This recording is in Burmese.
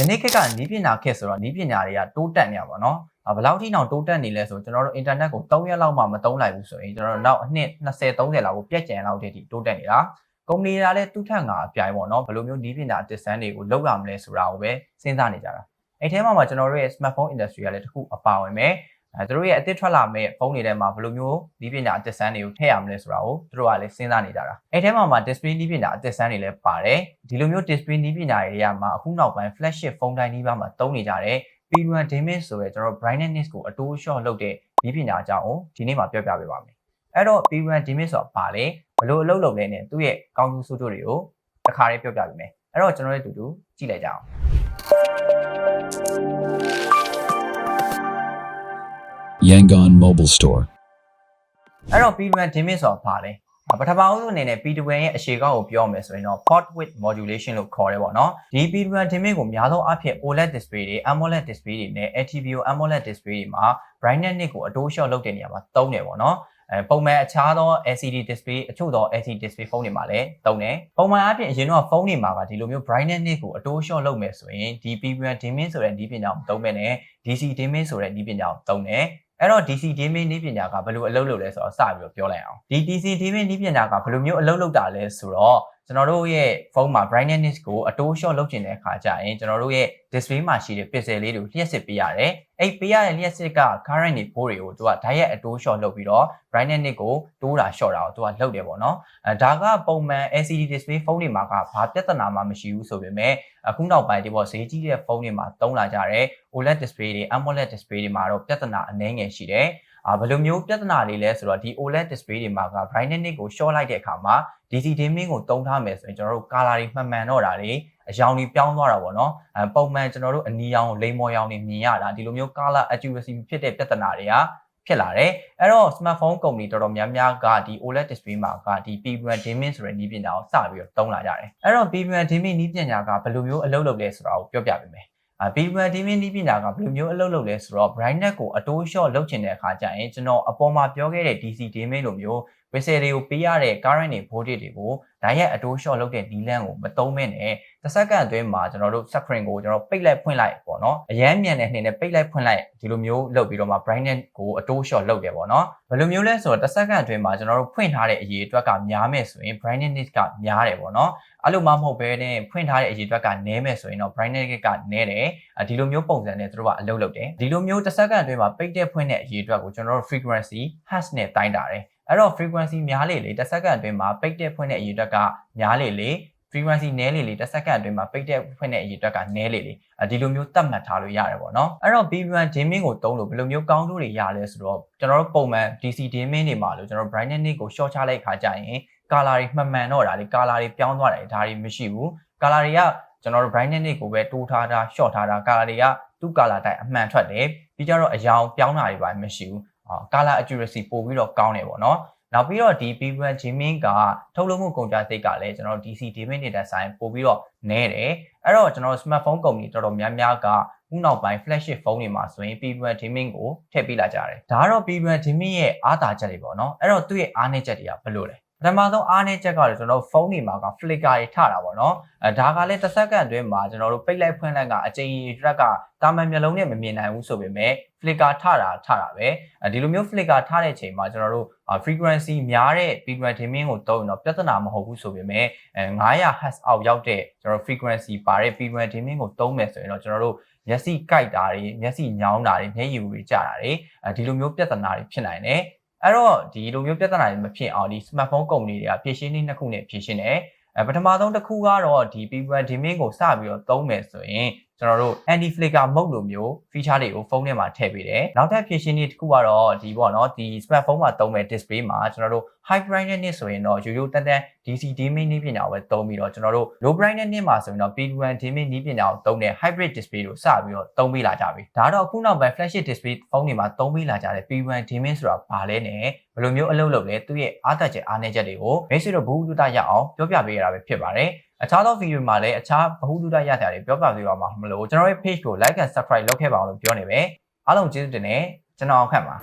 ယနေ့ခေတ်ကနီးပညာခေတ်ဆိုတော့နီးပညာတွေကတိုးတက်နေရပါတော့။ဘယ်လောက်ထိတောင်တိုးတက်နေလဲဆိုကျွန်တော်တို့ internet ကို3ရက်လောက်မှမသုံးလိုက်ဘူးဆိုရင်ကျွန်တော်တို့နောက်အနှစ်20 30လောက်ကိုပြက်ကျန်လောက်တဲ့ထိတိုးတက်နေတာ။ကုမ္ပဏီတွေကလည်းသူ့ထက်ငါအပြိုင်ပေါ့နော်ဘယ်လိုမျိုးနီးပညာတစ်စမ်းတွေကိုလုပ်ရမလဲဆိုတာကိုပဲစဉ်းစားနေကြတာ။အဲ့ထဲမှာမှကျွန်တော်တို့ရဲ့ smartphone industry ကလည်းတစ်ခုအပါဝင်ပဲ အဲတို့ရဲ့အသစ်ထွက်လာမဲ့ဖုန်းတွေထဲမှာဘယ်လိုမျိုးဒီပညာအသစ်ဆန်းတွေကိုထည့်ရမလဲဆိုတာကိုတို့ကလည်းစဉ်းစားနေကြတာအဲထဲမှာမှာ display ဒီပညာအသစ်ဆန်းတွေလည်းပါတယ်ဒီလိုမျိုး display ဒီပညာတွေကမှအခုနောက်ပိုင်း flagship ဖုန်းတိုင်းဒီပါမှာသုံးနေကြတဲ့ P1 Dimage ဆိုရဲကျွန်တော် brightness ကိုအတိုး short လုပ်တဲ့ဒီပညာအကြောင်းကိုဒီနေ့မှာပြောပြပေးပါမယ်အဲ့တော့ P1 Dimage ဆိုတာဘာလဲဘယ်လိုအလုပ်လုပ်လဲနဲ့သူ့ရဲ့ကောင်းကျိုးဆိုးကျိုးတွေကိုတစ်ခါလေးပြောပြပေးမယ်အဲ့တော့ကျွန်တော်တို့အတူတူကြည့်လိုက်ကြအောင် Yangon Mobile Store. အဲ့တော့ P1 dimage ဆိုတာဘာလဲပထမအဆုံးအနေနဲ့ P2 ရဲ့အရှေကောက်ကိုပြောမယ်ဆိုရင်တော့ port width modulation လို့ခေါ်တယ်ပေါ့နော်ဒီ P2 dimage ကိုများသောအားဖြင့် OLED display တွေ AMOLED display တွေနဲ့ LTPO AMOLED display တွေမှာ brightness နစ်ကိုအတိုးလျှော့လုပ်တဲ့နေရာမှာသုံးတယ်ပေါ့နော်အဲပုံမှန်အခြားသော LCD display အချို့သော LCD display ဖုန်းတွေမှာလည်းသုံးတယ်ပုံမှန်အားဖြင့်အရင်တော့ဖုန်းတွေမှာကဒီလိုမျိုး brightness နစ်ကိုအတိုးလျှော့လုပ်မယ်ဆိုရင်ဒီ P1 dimage ဆိုတဲ့နည်းပညာကိုသုံးမယ်နဲ့ DC dimage ဆိုတဲ့နည်းပညာကိုသုံးတယ် အဲ့တော့ DC gaming နည်းပညာကဘယ်လိုအလုပ်လုပ်လဲဆိုတော့စပြီးတော့ပြောလိုက်အောင်ဒီ DC gaming နည်းပညာကဘယ်လိုမျိုးအလုပ်လုပ်တာလဲဆိုတော့ ကျွန်တော်တို့ရဲ့ဖုန်းမှာ brightness ကိုအတိုး short လုပ်ချင်တဲ့အခါကျရင်ကျွန်တော်တို့ရဲ့ display မှာရှိတဲ့ pixel လေးတွေကိုလျှက်စစ်ပေးရတယ်အဲ့ပေးရတဲ့လျှက်စစ်က current တွေပိုးတွေကိုသူက direct အတိုး short လုပ်ပြီးတော့ brightness ကိုတိုးတာ short တာကိုသူကလုပ်တယ်ပေါ့နော်အဲဒါကပုံမှန် LCD display ဖုန်းတွေမှာကဘာပြဿနာမှမရှိဘူးဆိုပေမဲ့အခုနောက်ပိုင်းဒီပေါ့ဈေးကြီးတဲ့ဖုန်းတွေမှာသုံးလာကြတဲ့ OLED display တွေ AMOLED display တွေမှာတော့ပြဿနာအနည်းငယ်ရှိတယ်အာ ဘယ်လိုမျိုးပြဿနာလေးလဲဆိုတော့ဒီ OLED display တွေမှာက brightness ကို short လိုက်တဲ့အခါမှာ DC dimming ကိုတုံးထားမယ်ဆိုရင်ကျွန်တော်တို့ color တွေမှန်မှန်တော့တာတွေအရောင်တွေပြောင်းသွားတာပေါ့နော်အဲပုံမှန်ကျွန်တော်တို့အနီရောင်လိမ္မော်ရောင်တွေမြင်ရတာဒီလိုမျိုး color accuracy ဖြစ်တဲ့ပြဿနာတွေကဖြစ်လာတယ်အဲ့တော့ smartphone ကုမ္ပဏီတော်တော်များများကဒီ OLED display မှာကဒီ P1 dimming ဆိုတဲ့နည်းပညာကိုစပြီးတော့သုံးလာကြတယ်အဲ့တော့ P1 dimming နည်းပညာကဘယ်လိုမျိုးအလုပ်လုပ်လဲဆိုတာကိုပြောပြပေးမယ် အာ P1 dimming နည်းပညာကဘယ်လိုမျိုးအလုပ်လုပ်လဲဆိုတော့ brightness ကိုအတိုး short လုပ်ချင်တဲ့အခါကျရင်ကျွန်တော်အပေါ်မှာပြောခဲ့တဲ့ DC dimming လိုမျိုး whistle တွေကိုပေးရတဲ့ current တွေ voltage တွေကိုဓာတ်ရိုက်အတိုး short လုပ်တဲ့နီလန်းကိုမသုံးမဲနဲ့တစ်စက္ကန့်အတွင်းမှာကျွန်တော်တို့ screen ကိုကျွန်တော်ပိတ်လိုက်ဖွင့်လိုက်ပေါ့နော်အရန်မြန်တဲ့နှင်းနဲ့ပိတ်လိုက်ဖွင့်လိုက်ဒီလိုမျိုးလုပ်ပြီးတော့မှ brightness ကိုအတိုး short လုပ်တယ်ပေါ့နော်ဘယ်လိုမျိုးလဲဆိုတော့တစ်စက္ကန့်အတွင်းမှာကျွန်တော်တို့ဖွင့်ထားတဲ့အရေးအတွက်ကများမယ်ဆိုရင် brightness ကများတယ်ပေါ့နော်အဲ့လိုမှမဟုတ်ဘဲနဲ့ဖွင့်ထားတဲ့အရေးအတွက်ကနည်းမယ်ဆိုရင်တော့ brightness ကနည်းတယ်ဒီလိုမျိုးပုံစံနဲ့တို့ကအလုပ်လုပ်တယ်ဒီလိုမျိုးတစ်စက္ကန့်အတွင်းမှာပိတ်တဲ့ဖွင့်တဲ့အရေးအတွက်ကိုကျွန်တော်တို့ frequency hertz နဲ့တိုင်းတာတယ် အဲ့တော့ frequency များလေလေတစ်စက္ကန့်အတွင်းမှာပိတ်တဲ့ဖွင့်တဲ့အရေးအတွက်ကများလေလေ frequency နည်းလေလေတစ်စက္ကန့်အတွင်းမှာပိတ်တဲ့ဖွင့်တဲ့အရေးအတွက်ကနည်းလေလေဒီလိုမျိုးသတ်မှတ်ထားလို့ရတယ်ပေါ့နော်အဲ့တော့ B1 dimming ကိုသုံးလို့ဘယ်လိုမျိုးကောင်းကျိုးတွေရလဲဆိုတော့ကျွန်တော်တို့ပုံမှန် DC dimming တွေမှာလို့ကျွန်တော် brightness ကို short ချလိုက်ခါကြရင် color တွေမှန်မှန်တော့တာလေ color တွေပြောင်းသွားတယ်ဒါတွေမရှိဘူး color တွေကကျွန်တော်တို့ brightness ကိုပဲတိုးထားတာ short ထားတာ color တွေကသူ့ color တိုင်းအမှန်ထွက်တယ်ပြီးကြတော့အယောင်ပြောင်းတာတွေပါမရှိဘူးအာ color accuracy ပို့ပြီးတော့ကောင်းတယ်ပေါ့နော်နောက်ပြီးတော့ဒီ P1 Gaming ကထုတ်လုပ်မှုကုန်ကျစရိတ်ကလည်းကျွန်တော်တို့ DC Gaming နဲ့ဆိုင်ပို့ပြီးတော့နည်းတယ်အဲ့တော့ကျွန်တော်တို့ smartphone ကုမ္ပဏီတော်တော်များများကခုနောက်ပိုင်း flagship ဖုန်းတွေမှာဆိုရင် P1 Gaming ကိုထည့်ပေးလာကြတယ်ဒါကတော့ P1 Gaming ရဲ့အားသာချက်တွေပေါ့နော်အဲ့တော့သူ့ရဲ့အားနည်းချက်တွေကဘယ်လိုလဲ ပထမဆုံးအားနည်းချက်ကတော့ကျွန်တော်တို့ဖုန်းတွေမှာက flicker တွေထတာပေါ့နော်အဲဒါကလည်းတစ်စက္ကန့်အတွင်းမှာကျွန်တော်တို့ပိတ်လိုက်ဖွင့်လိုက်ကအချိန်ရက်ကတာမန်မျက်လုံးနဲ့မမြင်နိုင်ဘူးဆိုပေမဲ့ flicker ထတာထတာပဲအဲဒီလိုမျိုး flicker ထတဲ့အချိန်မှာကျွန်တော်တို့ frequency များတဲ့ P1 dimming ကိုသုံးရင်တော့ပြဿနာမဟုတ်ဘူးဆိုပေမဲ့အဲ900 Hz အောက်ရောက်တဲ့ကျွန်တော် frequency ပါတဲ့ P1 dimming ကိုသုံးမယ်ဆိုရင်တော့ကျွန်တော်တို့မျက်စိကိုက်တာတွေမျက်စိညောင်းတာတွေမျက်ရည်တွေကျတာတွေအဲဒီလိုမျိုးပြဿနာတွေဖြစ်နိုင်တယ် အဲ့တော့ဒီလိုမျိုးပြဿနာတွေမဖြစ်အောင်ဒီ smartphone ကုမ္ပဏီတွေကဖြည့်ရှင်းနည်းနှစ်ခုနဲ့ဖြည့်ရှင်းတယ်အဲပထမဆုံးတစ်ခုကတော့ဒီ P1 dimming ကိုစပြီးတော့သုံးမယ်ဆိုရင် ကျွန်တော်တို့ anti flicker mode လိုမျိုး feature တွေကိုဖုန်းထဲမှာထည့်ပေးတယ်။နောက်ထပ်ဖြည့်ရှင်းနည်းတစ်ခုကတော့ဒီပေါ့နော်ဒီ smartphone မှာသုံးမဲ့ display မှာကျွန်တော်တို့ high brightness ဆိုရင်တော့ရိုးရိုးတန်တန် DC dimming နည်းပညာကိုပဲသုံးပြီးတော့ကျွန်တော်တို့ low brightness မှာဆိုရင်တော့ P1 dimming နည်းပညာကိုသုံးတဲ့ hybrid display ကိုစပြီးတော့သုံးပေးလာကြပြီ။ဒါတော့အခုနောက်ပိုင်း flagship display ဖုန်းတွေမှာသုံးပေးလာကြတဲ့ P1 dimming ဆိုတာဘာလဲနဲ့ဘယ်လိုမျိုးအလုပ်လုပ်လဲသူ့ရဲ့အားသက်ချက်အားနည်းချက်တွေကိုမိတ်ဆွေတို့ဘူးတူတာရအောင်ပြောပြပေးရတာပဲဖြစ်ပါတယ်။ အခြားသောဗီဒီယိုမှာလည်းအခြားဗဟုသုတရစရာတွေပြောပြပေးပါမှာမလို့ကျွန်တော်ရဲ့ page ကို like and subscribe လုပ်ခဲ့ပါအောင်လို့ပြောနေပဲအားလုံးကျေးဇူးတင်နေကျွန်တော်အောင်ခန့်ပါ